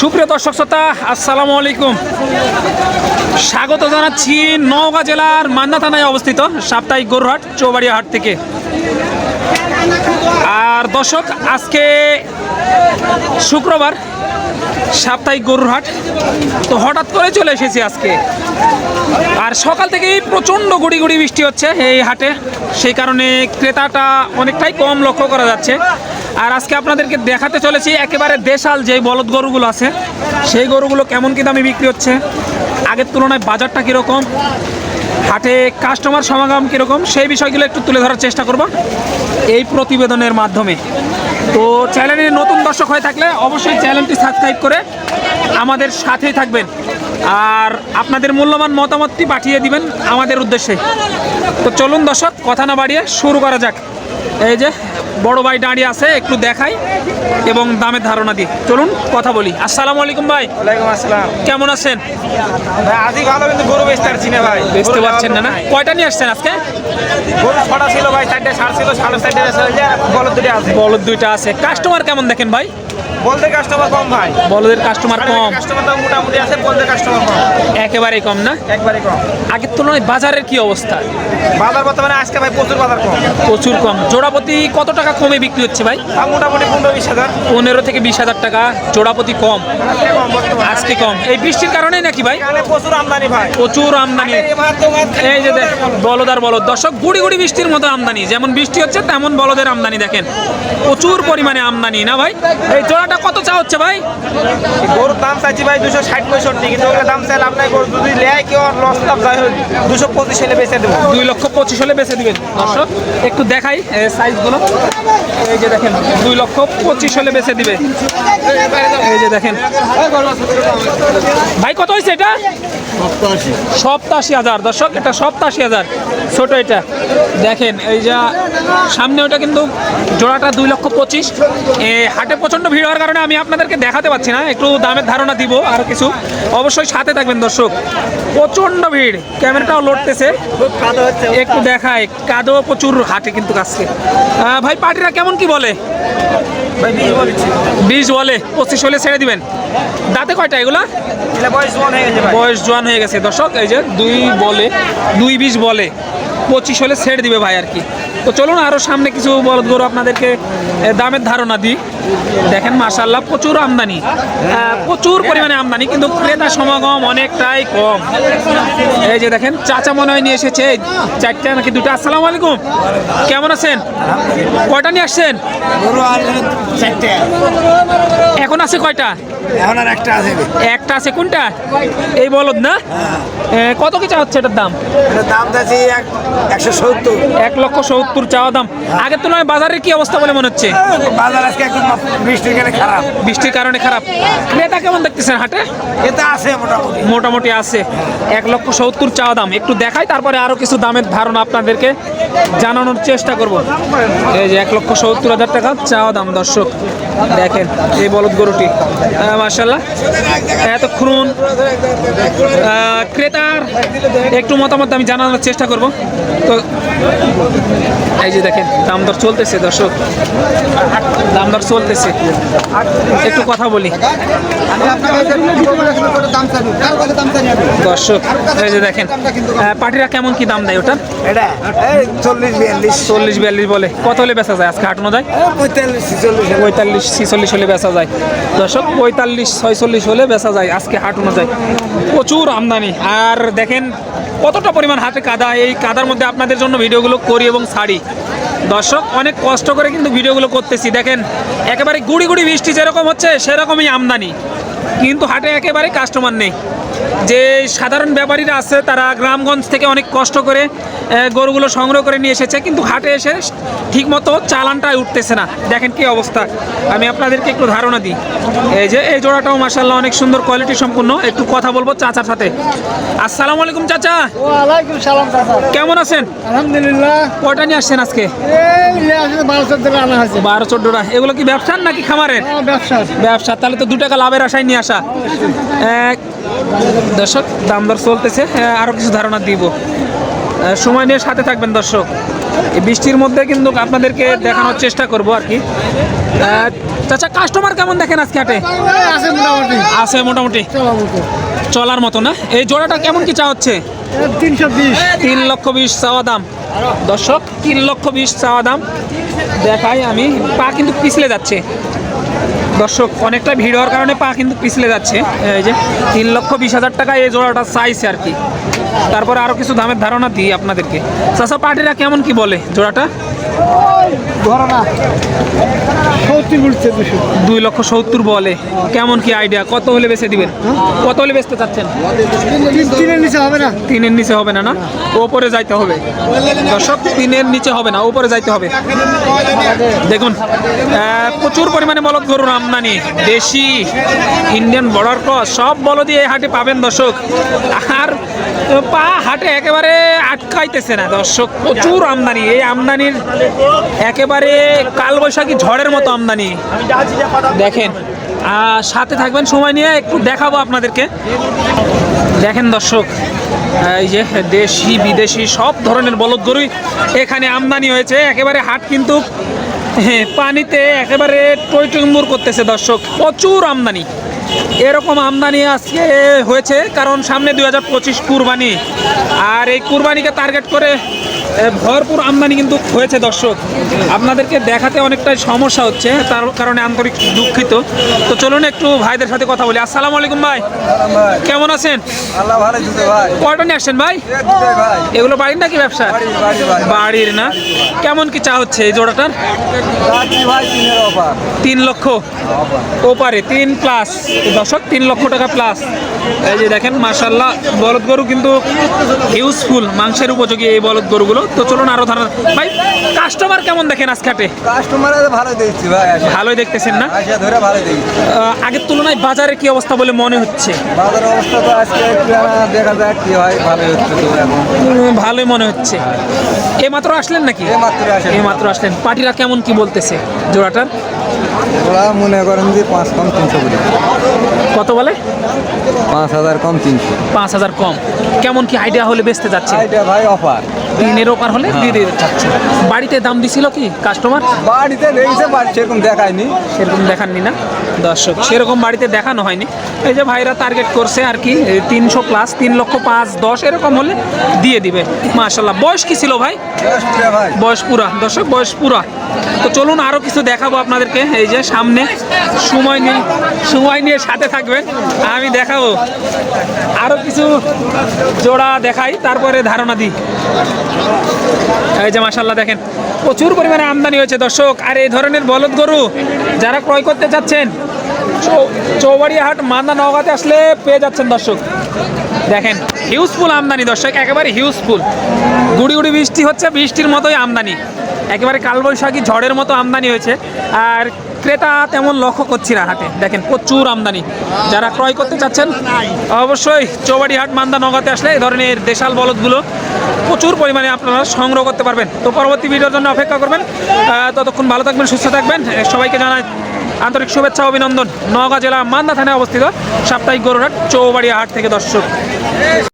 সুপ্রিয় দর্শক শ্রোতা, আসসালামু আলাইকুম। স্বাগত জানাচ্ছি নওগাঁ জেলার মান্না থানায় অবস্থিত সাপ্তাহিক গরুহাট চৌবাড়িয়া হাট থেকে। আর দর্শক, আজকে শুক্রবার, সাপ্তাহিক গরুর হাট তো হঠাৎ করে চলে এসেছি আজকে। আর সকাল থেকেই প্রচণ্ড গুড়ি গুড়ি বৃষ্টি হচ্ছে এই হাটে। সেই কারণে ক্রেতাটা অনেকটাই কম লক্ষ্য করা যাচ্ছে। আর আজকে আপনাদেরকে দেখাতে চলেছি একেবারে দেশাল যে বলদ গরুগুলো আছে, সেই গরুগুলো কেমন কি দামে বিক্রি হচ্ছে? আগের তুলনায় বাজারটা কীরকম? হাটে কাস্টমার সমাগম কীরকম? সেই বিষয়গুলো একটু তুলে ধরার চেষ্টা করব এই প্রতিবেদনের মাধ্যমে। তো চ্যানেলে নতুন দর্শক হয়ে থাকলে অবশ্যই চ্যানেলটি সাবস্ক্রাইব করে আমাদের সাথেই থাকবেন। আর আপনাদের মূল্যবান মতামতটি পাঠিয়ে দিবেন আমাদের উদ্দেশ্যে। তো চলুন দর্শক, কথা না বাড়িয়ে শুরু করা যাক। এই যে বড় ভাই দাঁড়িয়ে আছে একটু দেখাই এবং দামের ধারণা দিই। চলুন কথা বলি। আসসালামু আলাইকুম ভাই। ওয়ালাইকুম আসসালাম। কেমন আছেন? ভাই আজই ভালো কিন্তু গরু বেচতে পারছি না ভাই। বেচতে পারছেন না না? কয়টা নিয়ে আসছেন আজকে? গরু ছটা ছিল ভাই চারটে সার ছিল সাড়ে চারটে বলদ দুটো আছে। বলদ দুইটা আছে। কাস্টমার কেমন দেখেন ভাই? বলতে কাস্টমার কম ভাই। বলদের কাস্টমার কম। কাস্টমার তো মোটামুটি আছে বলতে কাস্টমার কম। একেবারেই কম না? একবারে কম। আগের তুলনায় বাজারের কি অবস্থা? বাজার বর্তমানে আজকে ভাই প্রচুর বাজার কম। প্রচুর কম। জোড়াপতি কত টাকা কমে বিক্রি হচ্ছে ভাই? মোটামুটি পনেরো বিশ হাজার। পনেরো থেকে বিশ হাজার টাকা। জোড়াপতি কম। আজকে কম এই বৃষ্টির কারণেই নাকি ভাই? প্রচুর আমদানি ভাই। প্রচুর আমদানি। এই যে দেখ বলদ। আর বলদ। দর্শক গুড়ি গুড়ি বৃষ্টির মতো আমদানি। যেমন বৃষ্টি হচ্ছে তেমন বলদের আমদানি দেখেন। প্রচুর পরিমাণে আমদানি না ভাই? এই জোড়াটা কত চা হচ্ছে ভাই? গরুর দাম চাইছি ভাই দুশো ষাট পঁয়ষট্টি কিন্তু ওগুলো দাম লাভ আপনার গরু যদি লেয় কেউ লস লাভ যায় দুশো পঁচিশ হলে বেঁচে দেবো। দুই লক্ষ পঁচিশ হলে বেঁচে দিবেন। দর্শক একটু দেখাই সাইজগুলো এই যে দেখেন দুই লক্ষ পঁচিশ হলে বেঁচে দিবে। এই যে দেখেন। ভাই কত হয়েছে এটা? সপ্তাশি। হাজার। দর্শক এটা সপ্তাশি হাজার। ছোট এটা। দেখেন এই যা সামনে ওটা কিন্তু জোড়াটা দুই লক্ষ পঁচিশ। হাটে প্রচণ্ড ভিড় হওয়ার কারণে আমি আপনাদেরকে দেখাতে পাচ্ছি না। একটু দামের ধারণা দিব আর কিছু। অবশ্যই সাথে থাকবেন দর্শক। প্রচণ্ড ভিড়। ক্যামেরাটাও লড়তেছে। একটু দেখায় কাদো প্রচুর হাটে কিন্তু কাছে ভাই পার্টিরা কেমন কি বলে? ভাই বিশ বিশ বলে। পঁচিশ হলে ছেড়ে দিবেন। দাঁতে কয়টা এগুলা? বয়স ওয়ান জোয়ান হয়ে গেছে। দর্শক, এই যে দুই বলে, দুই বিশ বলে, পঁচিশ হলে সেট দিবে ভাই আর কি। তো চলুন আরও সামনে কিছু বলদ গরু আপনাদেরকে দামের ধারণা দিই। দেখেন মাশাল্লাহ প্রচুর আমদানি। প্রচুর পরিমাণে আমদানি কিন্তু ক্রেতা সমাগম অনেকটাই কম। এই যে দেখেন চাচা মনে হয় নিয়ে এসেছে। চারটা নাকি দুটো। আসসালামু আলাইকুম। কেমন আছেন? কয়টা নিয়ে আসছেন? এখন আছে কয়টা? এখন আর একটা আছে। একটা আছে কোনটা? এই বলদ না? এ, কত কি চা হচ্ছে এটার দাম? দাম এক একশো সত্তর। এক লক্ষ সত্তর চাওয়া দাম। আগের তুলনায় বাজারের কি অবস্থা বলে মনে হচ্ছে? বাজার আজকে একদম বৃষ্টির কারণে খারাপ। বৃষ্টির কারণে খারাপ। ক্রেতা কেমন দেখতেছেন হাটে? এটা আছে মোটামুটি। মোটামুটি আছে। এক লক্ষ সত্তর চাওয়া দাম। একটু দেখাই তারপরে আরও কিছু দামের ধারণা আপনাদেরকে জানানোর চেষ্টা করব। এই যে এক লক্ষ সত্তর হাজার টাকা চাওয়া দাম দর্শক। দেখেন এই বলদ গরুটি। মার্শাল্লাহ এতক্ষণ ক্রেতার একটু মতামত আমি জানানোর চেষ্টা করব। তো এই যে দেখেন দাম দর চলতেছে দর্শক। দাম দর চলতেছে। একটু কথা বলি। দর্শক এই যে দেখেন আহ, পার্টিরা কেমন কি দাম দেয় ওটার? এই চল্লিশ বিয়াল্লিশ। চল্লিশ বিয়াল্লিশ বলে। কত হলে বেচা যায়? আজকে হাঁটানো যায়? পঁয়তাল্লিশ ছিচল্লিশ হলে বেচা যায়। দর্শক পঁয়তাল্লিশ ছয়চল্লিশ হলে বেচা যায় আজকে হাঁটানো যায়। প্রচুর আমদানি। আর দেখেন কতটা পরিমাণ হাতে কাদা? এই কাদার মধ্যে আপনাদের জন্য ভিডিওগুলো করি এবং ছাড়ি। দর্শক, অনেক কষ্ট করে কিন্তু ভিডিওগুলো করতেছি। দেখেন, একেবারে গুড়ি গুড়ি বৃষ্টি যেরকম হচ্ছে, সেরকমই আমদানি। কিন্তু হাটে একেবারে কাস্টমার নেই। যে সাধারণ ব্যাপারীরা আছে তারা গ্রামগঞ্জ থেকে অনেক কষ্ট করে গরুগুলো সংগ্রহ করে নিয়ে এসেছে কিন্তু হাটে এসে ঠিকমতো চালানটাই উঠতেছে না। দেখেন কি অবস্থা। আমি আপনাদেরকে একটু ধারণা দিই। এই যে এই জোড়াটাও মাসাল্লাহ অনেক সুন্দর কোয়ালিটি সম্পূর্ণ। একটু কথা বলব চাচার সাথে। আসসালামু আলাইকুম চাচা। সালাম কেমন আছেন? আলহামদুলিল্লাহ। কয়টা নিয়ে আসছেন আজকে? বারো চোদ্দোটা এগুলো কি ব্যবসার নাকি খামারের? ব্যবসা ব্যবসা তাহলে তো দু টাকা লাভের আশায় নিয়ে আসা। দর্শক দাম দর চলতেছে। হ্যাঁ, আরও কিছু ধারণা দিব। সময় নিয়ে সাথে থাকবেন দর্শক। এই বৃষ্টির মধ্যে কিন্তু আপনাদেরকে দেখানোর চেষ্টা করব আর কি। চাচা কাস্টমার কেমন দেখেন আজকে হাটে? আছে মোটামুটি। আছে মোটামুটি। চলার মতো। না? এই জোড়াটা কেমন কি চা হচ্ছে? তিন লক্ষ বিশ চাওয়া দাম। দর্শক তিন লক্ষ বিশ চাওয়া দাম। দেখাই আমি। পা কিন্তু পিছলে যাচ্ছে। দর্শক, অনেকটা ভিড় হওয়ার কারণে পা কিন্তু পিছলে যাচ্ছে। এই যে তিন লক্ষ বিশ হাজার টাকা এই জোড়াটা চাইছে আর কি। তারপরে আরও কিছু দামের ধারণা দিই আপনাদেরকে। চাষা পার্টিরা কেমন কি বলে জোড়াটা? দুই লক্ষ সত্তর বলে। কেমন কি আইডিয়া কত হলে বেচে দিবেন? কত হলে বেচতে চাচ্ছেন? তিনের নিচে হবে না। তিনের নিচে হবে না না? ওপরে যাইতে হবে। দর্শক তিনের নিচে হবে না ওপরে যাইতে হবে। দেখুন প্রচুর পরিমাণে বলদ গরুর আমদানি। দেশি ইন্ডিয়ান বর্ডার ক্রস সব বলদই এই হাটে পাবেন দর্শক। আর পা হাটে একেবারে আটকাইতেছে না দর্শক। প্রচুর আমদানি। এই আমদানির একেবারে কালবৈশাখী ঝড়ের মতো আমদানি। দেখেন সাথে থাকবেন সময় নিয়ে একটু দেখাবো আপনাদেরকে। দেখেন দর্শক এই যে দেশি বিদেশি সব ধরনের বলদ গরুই এখানে আমদানি হয়েছে। একেবারে হাট কিন্তু হ্যাঁ, পানিতে একেবারে টইটুম্বুর করতেছে দর্শক। প্রচুর আমদানি। এরকম আমদানি আজকে হয়েছে কারণ সামনে দুই হাজার পঁচিশ কুরবানি। আর এই কুরবানিকে টার্গেট করে ভরপুর আমদানি কিন্তু হয়েছে দর্শক। আপনাদেরকে দেখাতে অনেকটাই সমস্যা হচ্ছে তার কারণে আন্তরিক দুঃখিত। তো চলুন একটু ভাইদের সাথে কথা বলি। আসসালামু আলাইকুম ভাই। কেমন আছেন? কয়টা নিয়ে আসছেন ভাই? এগুলো বাড়ির নাকি ব্যবসা? বাড়ির না। কেমন কি চা হচ্ছে এই জোড়াটার? তিন লক্ষ। ওপারে তিন প্লাস। দশক তিন লক্ষ টাকা প্লাস এই যে দেখেন মার্শাল্লাহ বলদ গরু কিন্তু ইউজফুল মাংসের উপযোগী এই বলদ গরুগুলো। তো চলুন আরও ধারণা ভাই কাস্টমার কেমন দেখেন আজকে হাটে? কাস্টমার ভালো দিচ্ছি ভাই ভালোই দেখতেছেন না? ধরে ভালো আহ, আগের তুলনায় বাজারে কি অবস্থা বলে মনে হচ্ছে? বাজার অবস্থা তো আজকে দেখা যাক কি হয় ভালো হচ্ছে তো এখন। ভালোই মনে হচ্ছে। এ মাত্র আসলেন নাকি? এই মাত্র আসে এই মাত্র আসলেন। পার্টিরা কেমন কি বলতেছে? জোড়াটার? ওরা মনে করেন যে পাঁচ কম তিনশো কত বলে? পাঁচ হাজার কম তিনশো। পাঁচ হাজার কম। কেমন কি আইডিয়া হলে বেচতে যাচ্ছে? আইডিয়া ভাই অফার তিনের ওপার হলে দিয়ে দিয়ে যাচ্ছে। বাড়িতে দাম দিছিল কি কাস্টমার বাড়িতে বাড়ি সেরকম দেখায়নি। সেরকম দেখাননি না? দর্শক সেরকম বাড়িতে দেখানো হয়নি। এই যে ভাইরা টার্গেট করছে আর কি তিনশো প্লাস তিন লক্ষ পাঁচ দশ এরকম হলে দিয়ে দিবে। মাশাল্লাহ বয়স কি ছিল ভাই? বয়স পুরা দর্শক বয়স পুরা। তো চলুন আরও কিছু দেখাবো আপনাদেরকে। এই যে সামনে সময় নিয়ে সময় নিয়ে সাথে থাকবেন আমি দেখাবো। আরও কিছু জোড়া দেখাই তারপরে ধারণা দিই। এই যে মাসাল্লাহ দেখেন প্রচুর পরিমাণে আমদানি হয়েছে দর্শক। আর এই ধরনের বলদ গরু যারা ক্রয় করতে চাচ্ছেন চৌবাড়িয়া হাট মান্দা নওগাঁতে আসলে পেয়ে যাচ্ছেন দর্শক। দেখেন, হিউজফুল আমদানি দর্শক, একেবারে হিউজফুল। গুড়ি গুড়ি বৃষ্টি হচ্ছে, বৃষ্টির মতোই আমদানি। একেবারে কালবৈশাখী ঝড়ের মতো আমদানি হয়েছে। আর ক্রেতা তেমন লক্ষ্য করছি না হাটে। দেখেন, প্রচুর আমদানি। যারা ক্রয় করতে চাচ্ছেন, অবশ্যই চৌবাড়ি হাট মান্দা নগাতে আসলে এই ধরনের দেশাল বলদগুলো প্রচুর পরিমাণে আপনারা সংগ্রহ করতে পারবেন। তো পরবর্তী ভিডিওর জন্য অপেক্ষা করবেন। ততক্ষণ ভালো থাকবেন, সুস্থ থাকবেন। সবাইকে জানাই আন্তরিক শুভেচ্ছা অভিনন্দন। নওগাঁ জেলা মান্দা থানায় অবস্থিত সাপ্তাহিক গরুরহাট চৌবাড়িয়া হাট থেকে দর্শক।